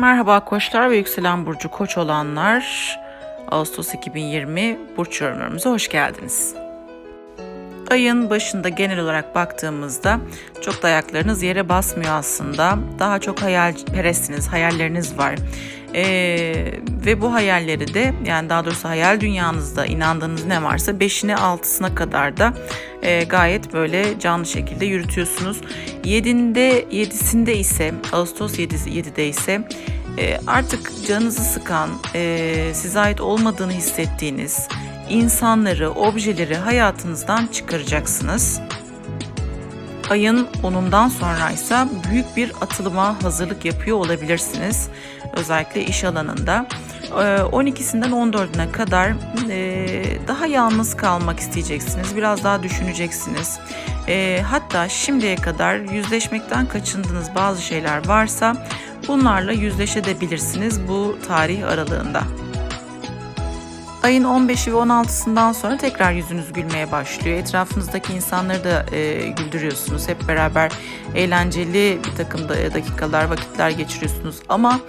Merhaba koçlar ve yükselen burcu koç olanlar. Ağustos 2020 burç yorumlarımıza hoş geldiniz. Ayın başında genel olarak baktığımızda çok da ayaklarınız yere basmıyor aslında. Daha çok hayalperestsiniz, hayalleriniz var. Ee, ve bu hayalleri de yani daha doğrusu hayal dünyanızda inandığınız ne varsa 5'ine 6'sına kadar da e, gayet böyle canlı şekilde yürütüyorsunuz. 7'inde 7'sinde ise Ağustos 7, 7'de ise e, artık canınızı sıkan, e, size ait olmadığını hissettiğiniz insanları, objeleri hayatınızdan çıkaracaksınız. Ayın 10'undan sonra ise büyük bir atılıma hazırlık yapıyor olabilirsiniz. Özellikle iş alanında. 12'sinden 14'üne kadar e, daha yalnız kalmak isteyeceksiniz. Biraz daha düşüneceksiniz. E, hatta şimdiye kadar yüzleşmekten kaçındığınız bazı şeyler varsa bunlarla yüzleşebilirsiniz bu tarih aralığında. Ayın 15'i ve 16'sından sonra tekrar yüzünüz gülmeye başlıyor. Etrafınızdaki insanları da e, güldürüyorsunuz. Hep beraber eğlenceli bir takım dakikalar, vakitler geçiriyorsunuz. Ama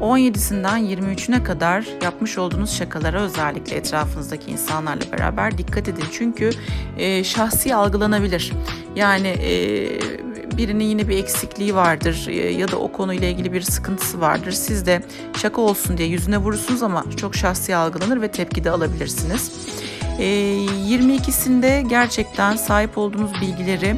17'sinden 23'üne kadar yapmış olduğunuz şakalara özellikle etrafınızdaki insanlarla beraber dikkat edin. Çünkü e, şahsi algılanabilir. Yani e, birinin yine bir eksikliği vardır e, ya da o konuyla ilgili bir sıkıntısı vardır. Siz de şaka olsun diye yüzüne vurursunuz ama çok şahsi algılanır ve tepki de alabilirsiniz. 22'sinde e, gerçekten sahip olduğunuz bilgileri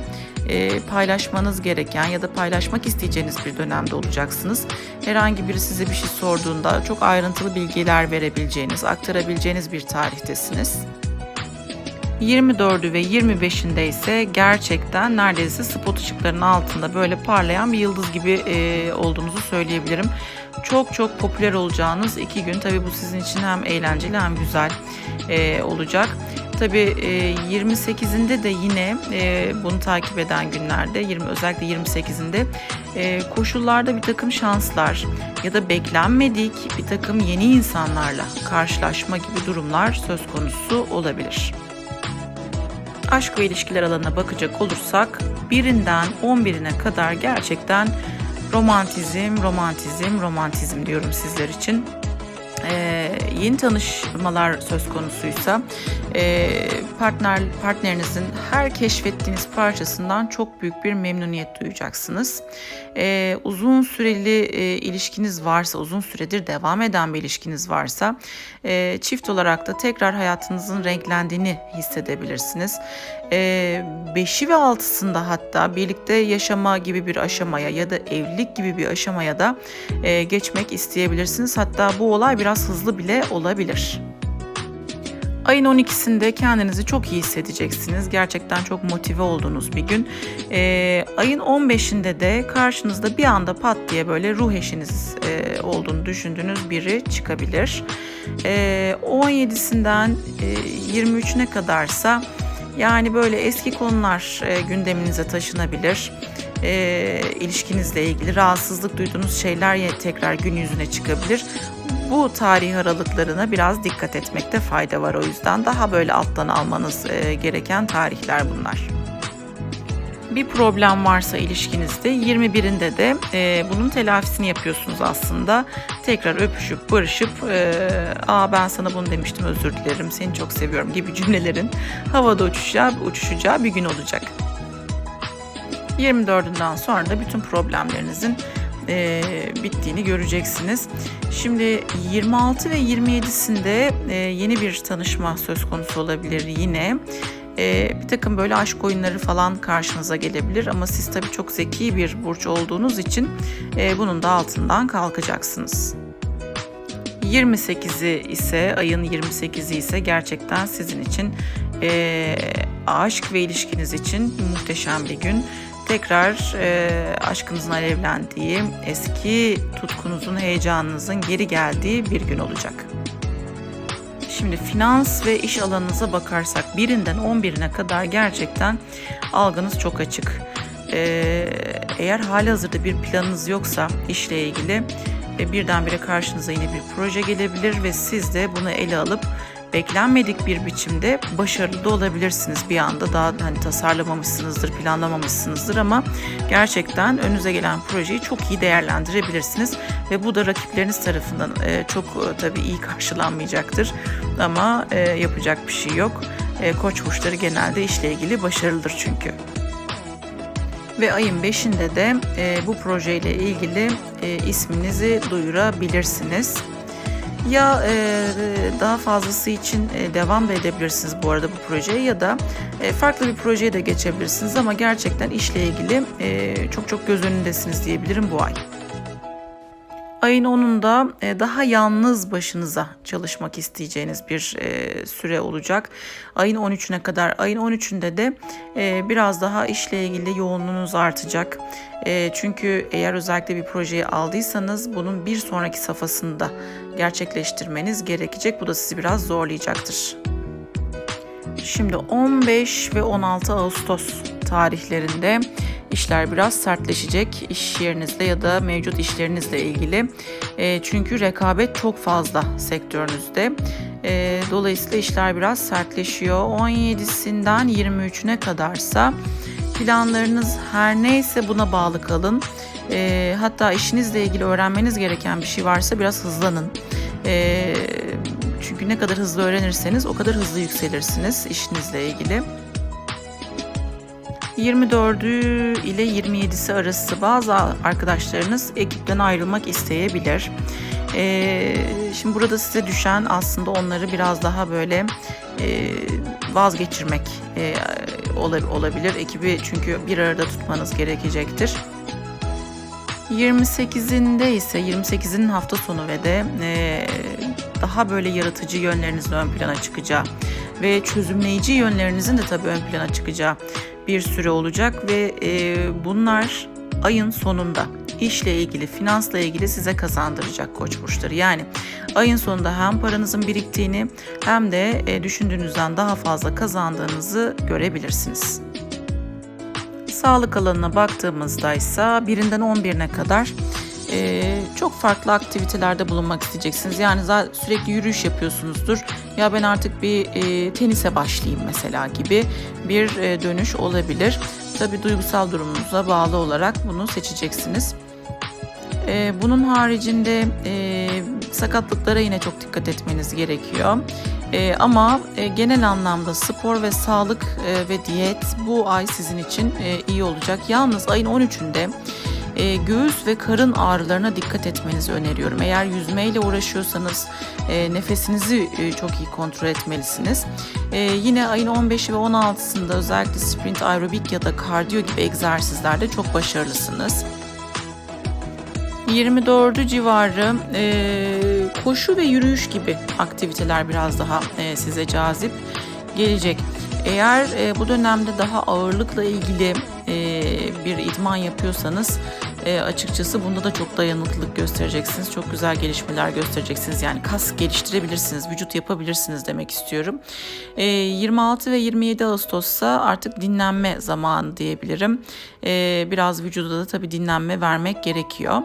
e, paylaşmanız gereken ya da paylaşmak isteyeceğiniz bir dönemde olacaksınız. Herhangi biri size bir şey sorduğunda çok ayrıntılı bilgiler verebileceğiniz, aktarabileceğiniz bir tarihtesiniz. 24'ü ve 25'inde ise gerçekten neredeyse spot ışıklarının altında böyle parlayan bir yıldız gibi e, olduğunuzu söyleyebilirim. Çok çok popüler olacağınız iki gün. Tabii bu sizin için hem eğlenceli hem güzel e, olacak. Tabii e, 28'inde de yine e, bunu takip eden günlerde 20 özellikle 28'inde e, koşullarda bir takım şanslar ya da beklenmedik bir takım yeni insanlarla karşılaşma gibi durumlar söz konusu olabilir aşk ve ilişkiler alanına bakacak olursak birinden 11'ine kadar gerçekten romantizm, romantizm, romantizm diyorum sizler için. Ee, yeni tanışmalar söz konusuysa e, partner partnerinizin her keşfettiğiniz parçasından çok büyük bir memnuniyet duyacaksınız. Ee, uzun süreli e, ilişkiniz varsa, uzun süredir devam eden bir ilişkiniz varsa e, çift olarak da tekrar hayatınızın renklendiğini hissedebilirsiniz. E, beşi ve altısında hatta birlikte yaşama gibi bir aşamaya ya da evlilik gibi bir aşamaya da e, geçmek isteyebilirsiniz. Hatta bu olay biraz hızlı bile olabilir. Ayın 12'sinde kendinizi çok iyi hissedeceksiniz. Gerçekten çok motive olduğunuz bir gün. Ee, ayın 15'inde de karşınızda bir anda pat diye böyle ruh eşiniz e, olduğunu düşündüğünüz biri çıkabilir. Ee, 17'sinden e, 23'üne kadarsa yani böyle eski konular e, gündeminize taşınabilir. E, ilişkinizle ilgili rahatsızlık duyduğunuz şeyler tekrar gün yüzüne çıkabilir bu tarih aralıklarına biraz dikkat etmekte fayda var o yüzden daha böyle alttan almanız e, gereken tarihler bunlar. Bir problem varsa ilişkinizde 21'inde de e, bunun telafisini yapıyorsunuz aslında. Tekrar öpüşüp barışıp e, aa ben sana bunu demiştim özür dilerim seni çok seviyorum gibi cümlelerin havada uçuşacağı, uçuşacağı bir gün olacak. 24'ünden sonra da bütün problemlerinizin e, bittiğini göreceksiniz. Şimdi 26 ve 27'sinde e, yeni bir tanışma söz konusu olabilir yine. E, bir takım böyle aşk oyunları falan karşınıza gelebilir ama siz tabii çok zeki bir burç olduğunuz için e, bunun da altından kalkacaksınız. 28'i ise ayın 28'i ise gerçekten sizin için e, aşk ve ilişkiniz için muhteşem bir gün tekrar e, aşkınızın alevlendiği, eski tutkunuzun, heyecanınızın geri geldiği bir gün olacak. Şimdi finans ve iş alanınıza bakarsak birinden 11'ine kadar gerçekten algınız çok açık. Ee, eğer hali hazırda bir planınız yoksa işle ilgili e, birdenbire karşınıza yine bir proje gelebilir ve siz de bunu ele alıp beklenmedik bir biçimde başarılı da olabilirsiniz. Bir anda daha hani tasarlamamışsınızdır, planlamamışsınızdır ama gerçekten önünüze gelen projeyi çok iyi değerlendirebilirsiniz ve bu da rakipleriniz tarafından e, çok e, tabii iyi karşılanmayacaktır ama e, yapacak bir şey yok. Koç burçları genelde işle ilgili başarılıdır çünkü. Ve ayın 5'inde de e, bu projeyle ilgili e, isminizi duyurabilirsiniz. Ya e, daha fazlası için e, devam da edebilirsiniz bu arada bu projeye ya da e, farklı bir projeye de geçebilirsiniz ama gerçekten işle ilgili e, çok çok göz önündesiniz diyebilirim bu ay. Ayın 10'unda e, daha yalnız başınıza çalışmak isteyeceğiniz bir e, süre olacak. Ayın 13'üne kadar. Ayın 13'ünde de e, biraz daha işle ilgili yoğunluğunuz artacak. Çünkü eğer özellikle bir projeyi aldıysanız bunun bir sonraki safhasında gerçekleştirmeniz gerekecek. Bu da sizi biraz zorlayacaktır. Şimdi 15 ve 16 Ağustos tarihlerinde işler biraz sertleşecek iş yerinizde ya da mevcut işlerinizle ilgili. E, çünkü rekabet çok fazla sektörünüzde. E, dolayısıyla işler biraz sertleşiyor. 17'sinden 23'üne kadarsa planlarınız her neyse buna bağlı kalın. E, hatta işinizle ilgili öğrenmeniz gereken bir şey varsa biraz hızlanın. E, çünkü ne kadar hızlı öğrenirseniz o kadar hızlı yükselirsiniz işinizle ilgili. 24'ü ile 27'si arası bazı arkadaşlarınız ekipten ayrılmak isteyebilir. Ee, şimdi burada size düşen aslında onları biraz daha böyle e, vazgeçirmek e, olabilir. Ekibi çünkü bir arada tutmanız gerekecektir. 28'inde ise 28'inin hafta sonu ve de e, daha böyle yaratıcı yönlerinizin ön plana çıkacağı ve çözümleyici yönlerinizin de tabii ön plana çıkacağı bir süre olacak ve e, bunlar ayın sonunda işle ilgili, finansla ilgili size kazandıracak koç burçları. Yani ayın sonunda hem paranızın biriktiğini hem de e, düşündüğünüzden daha fazla kazandığınızı görebilirsiniz. Sağlık alanına baktığımızda ise birinden 11'ine kadar e, çok farklı aktivitelerde bulunmak isteyeceksiniz. Yani sürekli yürüyüş yapıyorsunuzdur. Ya ben artık bir e, tenise başlayayım mesela gibi bir e, dönüş olabilir. Tabii duygusal durumunuza bağlı olarak bunu seçeceksiniz. E, bunun haricinde e, sakatlıklara yine çok dikkat etmeniz gerekiyor. E, ama e, genel anlamda spor ve sağlık e, ve diyet bu ay sizin için e, iyi olacak. Yalnız ayın 13'ünde e, göğüs ve karın ağrılarına dikkat etmenizi öneriyorum. Eğer yüzmeyle uğraşıyorsanız e, nefesinizi e, çok iyi kontrol etmelisiniz. E, yine ayın 15'i ve 16'sında özellikle sprint aerobik ya da kardiyo gibi egzersizlerde çok başarılısınız. 24'ü civarı e, koşu ve yürüyüş gibi aktiviteler biraz daha e, size cazip gelecek. Eğer e, bu dönemde daha ağırlıkla ilgili e, bir idman yapıyorsanız e, açıkçası bunda da çok dayanıklılık göstereceksiniz. Çok güzel gelişmeler göstereceksiniz. Yani kas geliştirebilirsiniz, vücut yapabilirsiniz demek istiyorum. E, 26 ve 27 Ağustos'sa artık dinlenme zamanı diyebilirim. E, biraz vücuda da tabii dinlenme vermek gerekiyor.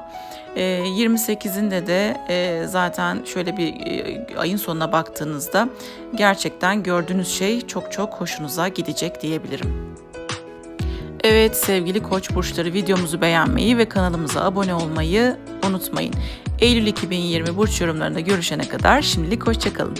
28'inde e, de e, zaten şöyle bir e, ayın sonuna baktığınızda gerçekten gördüğünüz şey çok çok hoşunuza gidecek diyebilirim. Evet sevgili koç burçları videomuzu beğenmeyi ve kanalımıza abone olmayı unutmayın. Eylül 2020 burç yorumlarında görüşene kadar şimdilik hoşçakalın.